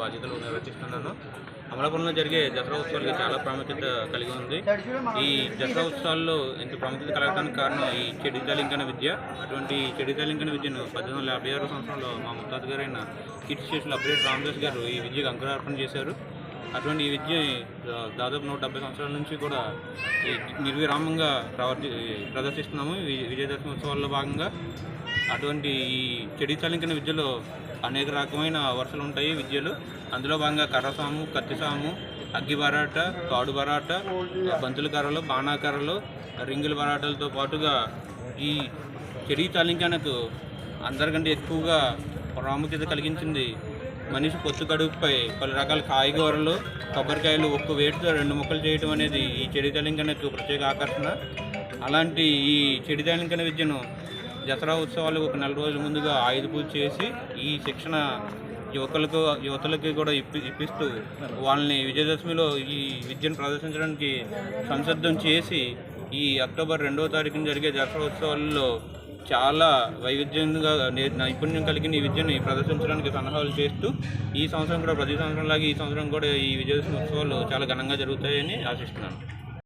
బాధ్యతలు నిర్వర్తిస్తున్నాను అమలాపురంలో జరిగే దసరా ఉత్సవాలకి చాలా ప్రాముఖ్యత కలిగి ఉంది. ఈ దసరా ఉత్సవాల్లో ఇంత ప్రాముఖ్యత కలగడానికి కారణం ఈ చెడితాలింకన విద్య. అటువంటి చెడితాలింకన విద్యను పద్దెనిమిది వందల యాభై ఆరో సంవత్సరంలో మా ముత్తాత గారైన కీర్తి స్టేషన్ అప్డేట్ రామదాస్ గారు ఈ విద్యకు అంకురార్పణ చేశారు. అటువంటి ఈ విద్య దాదాపు నూట డెబ్బై సంవత్సరాల నుంచి కూడా నిర్విరామంగా ప్రవర్తి ప్రదర్శిస్తున్నాము. ఈ విజయదశమి ఉత్సవాల్లో భాగంగా అటువంటి ఈ చెడి చలింకిన విద్యలో అనేక రకమైన వరుసలు ఉంటాయి విద్యలు. అందులో భాగంగా కర్రసాము కత్తిసాము అగ్గి బరాట తాడు బరాట బంతుల కర్రలు బాణాకర్రలు రింగుల బరాటలతో పాటుగా ఈ చెడి చలింకనకు అందరికంటే ఎక్కువగా ప్రాముఖ్యత కలిగించింది మనిషి పొత్తు కడుపుపై పలు రకాల కాయగూరలు కొబ్బరికాయలు ఒక్క వేటితో రెండు ముక్కలు చేయడం అనేది ఈ చెడి తెలంగాణకు ప్రత్యేక ఆకర్షణ. అలాంటి ఈ చెడి తెలంగాణ విద్యను దసరా ఉత్సవాలు ఒక నెల రోజుల ముందుగా ఆయుధ పూజ చేసి ఈ శిక్షణ యువకులకు యువతలకి కూడా ఇప్పి ఇప్పిస్తూ వాళ్ళని విజయదశమిలో ఈ విద్యను ప్రదర్శించడానికి సంసిద్ధం చేసి ఈ అక్టోబర్ రెండవ తారీఖున జరిగే దసరా ఉత్సవాల్లో చాలా వైవిధ్యంగా నైపుణ్యం కలిగిన ఈ విద్యని ప్రదర్శించడానికి సన్నాహాలు చేస్తూ ఈ సంవత్సరం కూడా ప్రతి సంవత్సరం లాగా ఈ సంవత్సరం కూడా ఈ విజయదశమి ఉత్సవాలు చాలా ఘనంగా జరుగుతాయని ఆశిస్తున్నాను.